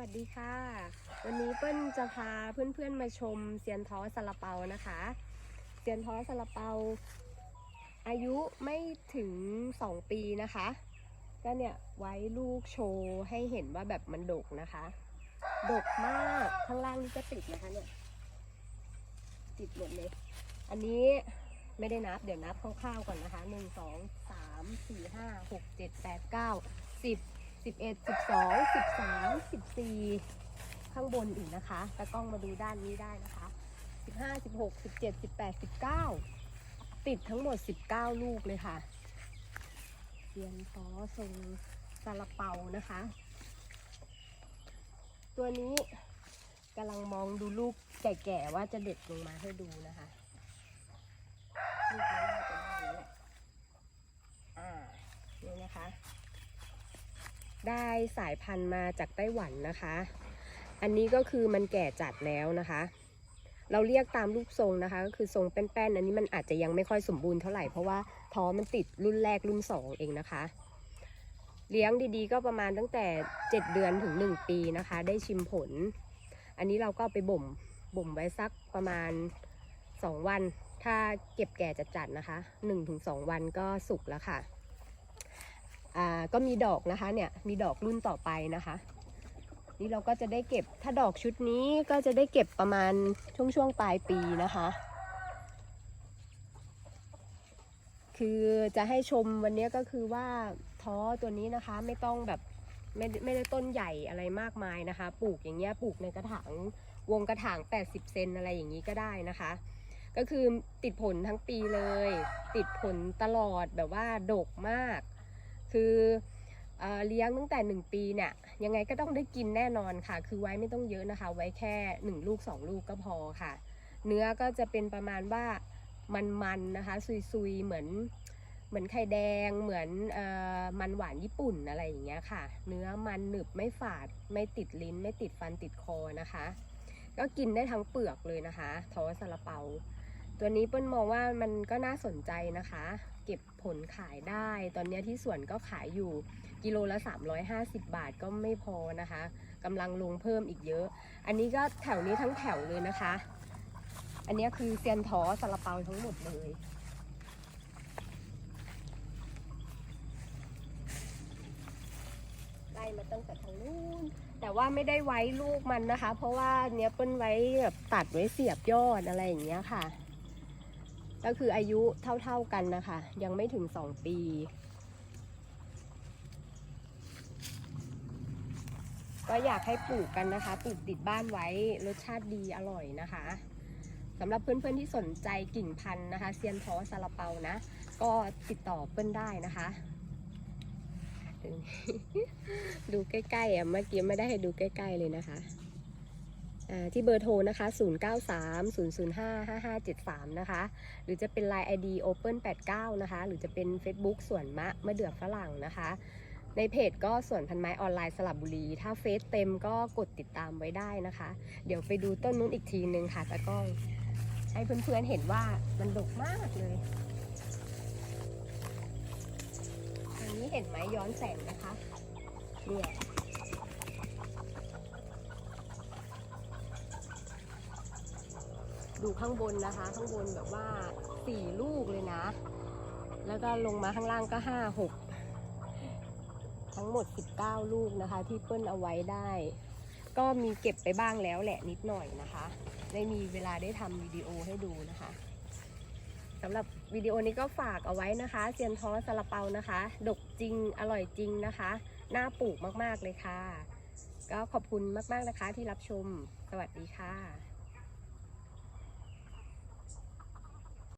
วัสดีค่ะ วันนี้เปิ้ลจะพาเพื่อนๆมาชมเซียนท้อซาลาเปานะคะเซียนท้อซาลาเปา อายุไม่ถึง 2 ปีนะคะ ก็เนี่ยไว้ลูกโชว์ให้เห็นว่าแบบมันดกนะคะ ดกมากข้างล่างนี่ก็ติดนะคะเนี่ยติดหมดเลยอันนี้ไม่ได้นับเดี๋ยวนับคร่าวๆก่อนนะคะหนึ่งสองสามสี่ห้าหกเจ็ดแปดเก้าสิบ สิบเอ็ดสิบสองสิบสามสิบสี่ข้างบนอีกนะคะตากล้องมาดูด้านนี้ได้นะคะสิบห้าสิบหกสิบเจ็ดสิบแปดสิบเก้าติดทั้งหมดสิบเก้าลูกเลยค่ะเรียนซอทรงซาลาเปานะคะ ตัวนี้กำลังมองดูลูกแก่ๆว่าจะเด็ดลงมาให้ดูนะคะลูกนี้น่าจะได้แล้วแหละอ่านี่นะคะ ได้สายพันธุ์มาจากไต้หวันนะคะ อันนี้ก็คือมันแก่จัดแล้วนะคะ เราเรียกตามรูปทรงนะคะ ก็คือทรงแป้นๆอันนี้มันอาจจะยังไม่ค่อยสมบูรณ์เท่าไหร่เพราะว่าท้อมันติดรุ่นแรกรุ่นสองเองนะคะ เลี้ยงดีๆ ก็ประมาณตั้งแต่ 7 เดือนถึง 1 ปีนะคะ ได้ชิมผล อันนี้เราก็ไปบ่มบ่มไว้สักประมาณ 2 วัน ถ้าเก็บแก่จัดๆนะคะ 1-2 วันก็สุกแล้วค่ะ อ่าก็มีดอกนะคะเนี่ยมีดอกรุ่นต่อไปนะคะ นี่เราก็จะได้เก็บถ้าดอกชุดนี้ก็จะได้เก็บประมาณช่วงช่วงปลายปีนะคะ คือจะให้ชมวันนี้ก็คือว่าท้อตัวนี้นะคะไม่ต้องแบบไม่ไม่ได้ต้นใหญ่อะไรมากมายนะคะ ปลูกอย่างเงี้ยปลูกในกระถางวงกระถาง 80 เซนอะไรอย่างนี้ก็ได้นะคะ ก็คือติดผลทั้งปีเลย ติดผลตลอดแบบว่าดกมาก คือเอเลี้ยงตั้งแต่ 1 ปีเนี่ยยังไงก็ต้องได้กินแน่นอนค่ะ คือไว้ไม่ต้องเยอะนะคะ ไว้แค่ 1 ลูก 2 ลูกก็พอค่ะ เนื้อก็จะเป็นประมาณว่ามันๆนนะคะซุยๆเหมือนเหมือนไข่แดงเหมือนเอ่อมันหวานญี่ปุ่นอะไรอย่างเงี้ยค่ะ เนื้อมันหนึบไม่ฝาดไม่ติดลิ้น ไม่ติดฟันติดคอนะคะ ก็กินได้ทั้งเปลือกเลยนะคะทอซาลาเปา ตัวนี้เปิ้ลมองว่ามันก็น่าสนใจนะคะ เก็บผลขายได้ ตอนนี้ที่สวนก็ขายอยู่กิโลละ 350 บาทก็ไม่พอนะคะกำลังลงเพิ่มอีกเยอะ อันนี้ก็แถวนี้ทั้งแถวเลยนะคะ อันนี้คือเซียนท้อซาลาเปาทั้งหมดเลยไล่มาตั้งแต่ทางนู้นแต่ว่าไม่ได้ไว้ลูกมันนะคะ เพราะว่าเนี้ยเปิ้ลไว้แบบตัดไว้เสียบยอดอะไรอย่างเงี้ยค่ะ ก็คืออายุเท่าๆกันนะคะ ยังไม่ถึงสองปี ก็อยากให้ปลูกกันนะคะ ปลูกติดบ้านไว้รสชาติดีอร่อยนะคะสำหรับเพื่อนๆที่สนใจกิ่งพันธุ์นะคะเซียนท้อซาลาเปานะ ก็ติดต่อเปิ้ลได้นะคะดูใกล้ๆอะเมื่อกี้ไม่ได้ให้ดูใกล้ ๆเลยนะคะ ที่เบอร์โทรนะคะ 0930055573 นะคะ หรือจะเป็น Line ID Open89 นะคะ หรือจะเป็น Facebook สวนมะมะเดือฝรั่งนะคะ ในเพจก็สวนพันไม้ออนไลน์สลับบุรี ถ้าเฟซเต็มก็กดติดตามไว้ได้นะคะ เดี๋ยวไปดูต้นนู้นอีกทีนึงค่ะตะก้อง ให้เพื่อนๆเห็นว่ามันดกมากเลยอันนี้เห็นไหมย้อนแสงนะคะ เนี่ย ดูข้างบนนะคะ ข้างบนแบบว่าสี่ลูกเลยนะ แล้วก็ลงมาข้างล่างก็ห้าหกทั้งหมด 19 ลูกนะคะ ที่เปิ้ลเอาไว้ได้ ก็มีเก็บไปบ้างแล้วแหละนิดหน่อยนะคะ ได้มีเวลาได้ทำวิดีโอให้ดูนะคะสำหรับวิดีโอนี้ก็ฝากเอาไว้นะคะเซียนท้อซาลาเปานะคะ ดกจริงอร่อยจริงนะคะน่าปลูกมากๆเลยค่ะ ก็ขอบคุณมากๆนะคะที่รับชม สวัสดีค่ะ